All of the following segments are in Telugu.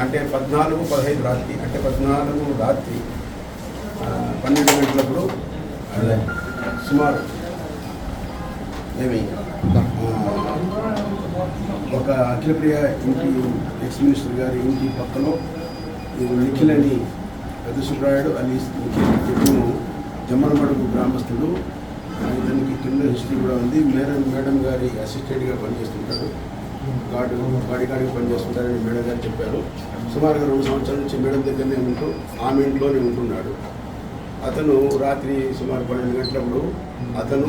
అంటే పద్నాలుగు పదహైదు రాత్రి అంటే పద్నాలుగు రాత్రి పన్నెండు గంటలప్పుడు సుమారు ఏమి ఒక అఖిలప్రియ ఇంటి ఎక్స్ మినిస్టర్ గారి ఇంటి పక్కలో ఈ నిఖిల్ అని పెద్ద సుబ్రాయుడు అలీ నిఖిల్ జమ్మలమడుగు గ్రామస్తుడు ఇతనికి కింద హిస్టరీ కూడా ఉంది. మేడం మేడం గారి అసిస్టెంట్గా పనిచేస్తుంటాడు గార్డు గాడి గాడికి పనిచేస్తుంటారని మేడం గారు చెప్పారు. సుమారుగా రెండు సంవత్సరాల నుంచి మేడం దగ్గరనే ఉంటూ ఆమె ఇంట్లోనే ఉంటున్నాడు. అతను రాత్రి సుమారు పన్నెండు గంటలప్పుడు అతను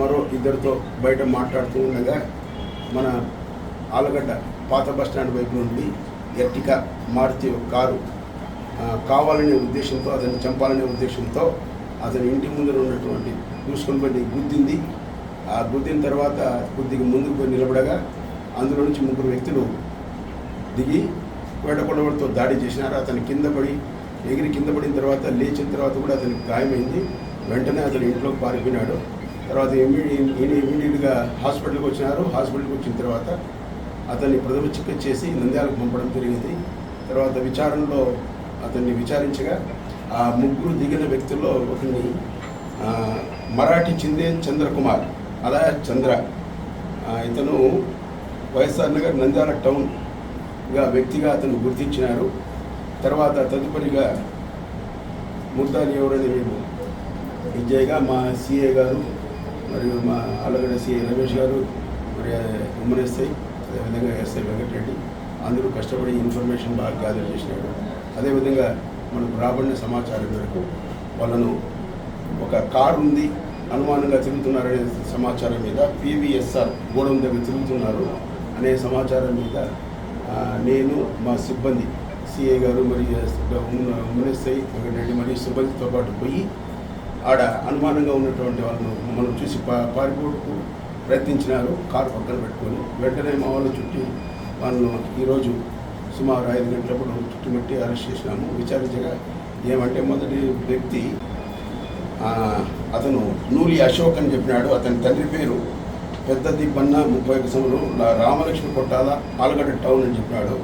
మరో ఇద్దరితో బయట మాట్లాడుతూ ఉండగా మన ఆలగడ్డ పాత బస్ స్టాండ్ వైపు నుండి ఎర్టికా మారుతి ఒక కారు కావాలనే ఉద్దేశంతో అతన్ని చంపాలనే ఉద్దేశంతో అతని ఇంటి ముందర ఉన్నటువంటి చూసుకొని పోయి గుద్దింది ఆ గుద్దిన తర్వాత కొద్దిగా ముందుకు పోయి నిలబడగా అందులో నుంచి ముగ్గురు వ్యక్తులు దిగి వేటకొండవాడితో దాడి చేసినారు. అతని కింద పడి ఎగిరి కింద పడిన తర్వాత లేచిన తర్వాత కూడా అతనికి గాయమైంది. వెంటనే అతను ఇంట్లోకి పారిపోయినాడు. తర్వాత ఇమీడియట్గా హాస్పిటల్కి వచ్చినారు. హాస్పిటల్కి వచ్చిన తర్వాత అతన్ని ప్రథమ చికిత్స చేసి నంద్యాలకు పంపడం జరిగింది. తర్వాత విచారణలో అతన్ని విచారించగా ఆ ముగ్గురు దిగిన వ్యక్తుల్లో ఒకరిని మరాఠీ చిందే చంద్రకుమార్ అలా చంద్ర ఇతను వైఎస్ఆర్ నగర్ నంద్యాల టౌన్గా వ్యక్తిగా అతను గుర్తించినారు. తర్వాత తదుపరిగా ముద్దాలి ఎవరని మేము విజయ్గా మా సిఏ గారు మరియు మా అలగడ సిఏ రమేష్ గారు మరి ఉమ్మనేస్తాయి అదేవిధంగా ఎస్ఐ వెంకటరెడ్డి అందరూ కష్టపడి ఇన్ఫర్మేషన్ బాగా గ్యాదర్ చేసినాడు అదేవిధంగా మనకు రాబడిన సమాచారం మేరకు వాళ్ళను ఒక కారు ఉంది అనుమానంగా తిరుగుతున్నారనే సమాచారం మీద పీవీఎస్ఆర్ గోడం దగ్గర తిరుగుతున్నారు అనే సమాచారం మీద నేను మా సిబ్బంది సిఐ గారు మరియు ఉమ్మనెస్ఐ వెంకటరెడ్డి మరియు సిబ్బందితో పాటు పోయి ఆడ అనుమానంగా ఉన్నటువంటి వాళ్ళను మనం చూసి పా పారిపోటుకు ప్రయత్నించినారు. కారు పక్కన పెట్టుకొని వెంటనే మా వాళ్ళు చుట్టి వాళ్ళను ఈరోజు సుమారు ఐదు గంటలప్పుడు చుట్టుముట్టి అరెస్ట్ చేసినాము. విచారించగా ఏమంటే మొదటి వ్యక్తి అతను నూలి అశోక్ అని చెప్పినాడు. అతని తండ్రి పేరు పెద్ద దిబ్బన్న ముప్పై ఒక సంవత్సరం రామలక్ష్మి కొట్టాల ఆలగడ్డ టౌన్ అని చెప్పినాడు.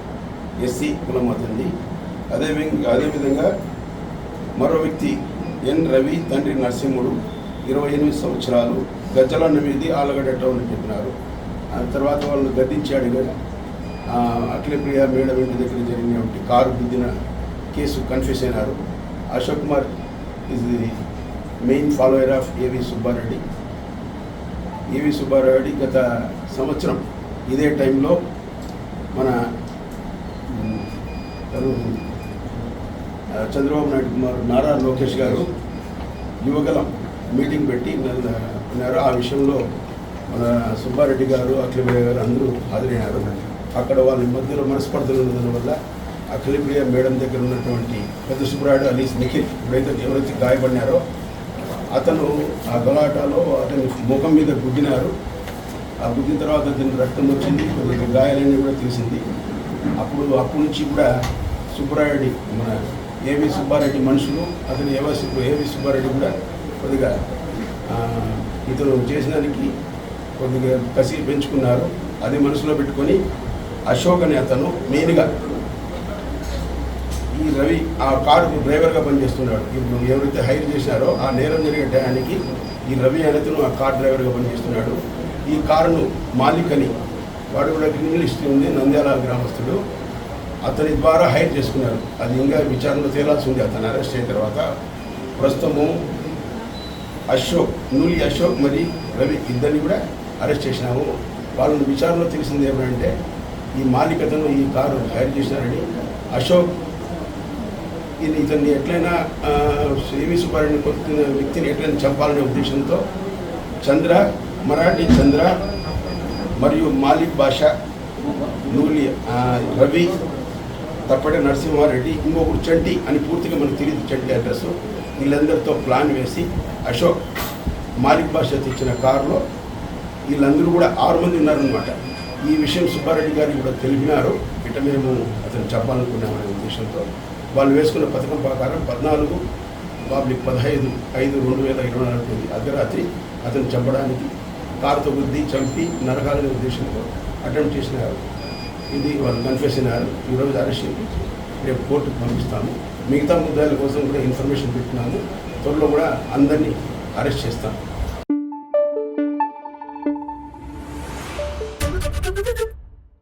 ఎస్సీ కులం అతనిది. అదే అదేవిధంగా మరో వ్యక్తి ఎన్ రవి తండ్రి నరసింహుడు ఇరవై ఎనిమిది సంవత్సరాలు గజ్జల మీది ఆలగడ్డ టౌన్ అని చెప్పినారు. ఆ తర్వాత వాళ్ళని గద్దించాడు కదా ఆ, అఖిలప్రియ మేడం ఇంటి దగ్గర జరిగినటువంటి కారు గుద్దిన కేసు కన్ఫ్యూస్ అయినారు. అశోక్ కుమార్ ఇది ది మెయిన్ ఫాలోయర్ ఆఫ్ ఏవి సుబ్బారెడ్డి ఏవీ సుబ్బారెడ్డి గత సంవత్సరం ఇదే టైంలో మన చంద్రబాబు నాయుడు కుమార్ నారా లోకేష్ గారు యువగలం మీటింగ్ పెట్టి ఉన్నారు ఆ విషయంలో మన సుబ్బారెడ్డి గారు అఖిలప్రియ గారు అందరూ హాజరయ్యారు. అక్కడ వాళ్ళ మధ్యలో మనస్పర్ధలు ఉన్నందు వల్ల అఖిలప్రియ మేడం దగ్గర ఉన్నటువంటి పెద్ద సుబ్రాయుడు అలీస్ నిఖిల్ ఎవరైతే ఎవరైతే గాయపడినారో అతను ఆ గలాటాలో అతని ముఖం మీద గుద్దినారు. ఆ గుద్దిన తర్వాత అతని రక్తం వచ్చింది కొద్దిగా గాయాలన్నీ కూడా తెలిసింది అప్పుడు అప్పటి నుంచి కూడా సుబ్బారెడ్డి మన ఏవి సుబ్బారెడ్డి మనుషులు అతను ఏవసి ఏవి సుబ్బారెడ్డి కూడా కొద్దిగా ఇతను చేసినానికి కొద్దిగా కసి పెంచుకున్నారు. అది మనసులో పెట్టుకొని అశోక్ అనే అతను మెయిన్గా ఈ రవి ఆ కారు డ్రైవర్గా పనిచేస్తున్నాడు. ఇప్పుడు ఎవరైతే హైర్ చేశారో ఆ నేరం జరిగే టయానికి ఈ రవి అనేతను ఆ కార్ డ్రైవర్గా పనిచేస్తున్నాడు. ఈ కారును మాలిక్ అని వాడు కూడా క్రిమినల్ హిస్టరీ ఉంది నంద్యాల గ్రామస్తుడు. అతని ద్వారా హైర్ చేసుకున్నారు. అది ఇంకా విచారణలో తేలాల్సి ఉంది. అతను అరెస్ట్ అయిన తర్వాత ప్రస్తుతము అశోక్ నూలి అశోక్ మరి రవి ఇద్దరిని కూడా అరెస్ట్ చేసినాము. వాళ్ళని విచారణలో తెలిసింది ఏమంటే ఈ మాలికతను ఈ కారు హైర్ చేసినారని అశోక్ ఇది ఇతన్ని ఎట్లయినా ఆ, ఏవి సుబ్బారెడ్డిని వ్యక్తిని ఎట్లయినా చంపాలనే ఉద్దేశంతో చంద్ర మరాఠీ చంద్ర మరియు మాలిక్ భాష నూలి రవి తప్పటి నరసింహారెడ్డి ఇంకొకరు చంటి అని పూర్తిగా మనకు తెలియదు చంటి అడ్రస్ వీళ్ళందరితో ప్లాన్ వేసి అశోక్ మాలిక్ భాష తెచ్చిన కారులో వీళ్ళందరూ కూడా ఆరు మంది ఉన్నారనమాట ఈ విషయం సుబ్బారెడ్డి గారికి కూడా తెలిపినారు. ఇట మేము అతను చెప్పాలనుకున్నామనే ఉద్దేశంతో వాళ్ళు వేసుకున్న పథకం ప్రకారం పద్నాలుగు పబ్లిక్ పదహైదు ఐదు రెండు వేల ఇరవై నాలుగు అర్ధరాత్రి అతను చంపడానికి కారుతో బుద్ధి చంపి నరకాలనే ఉద్దేశంతో అటెంప్ట్ చేసినారు. ఇది వాళ్ళు కన్ఫెషన్ ఈరోజు అరెస్ట్ చేయించి రేపు కోర్టుకు పంపిస్తాము. మిగతా ముద్దాల కోసం కూడా ఇన్ఫర్మేషన్ పెట్టినాము. త్వరలో కూడా అందరినీ అరెస్ట్ చేస్తాము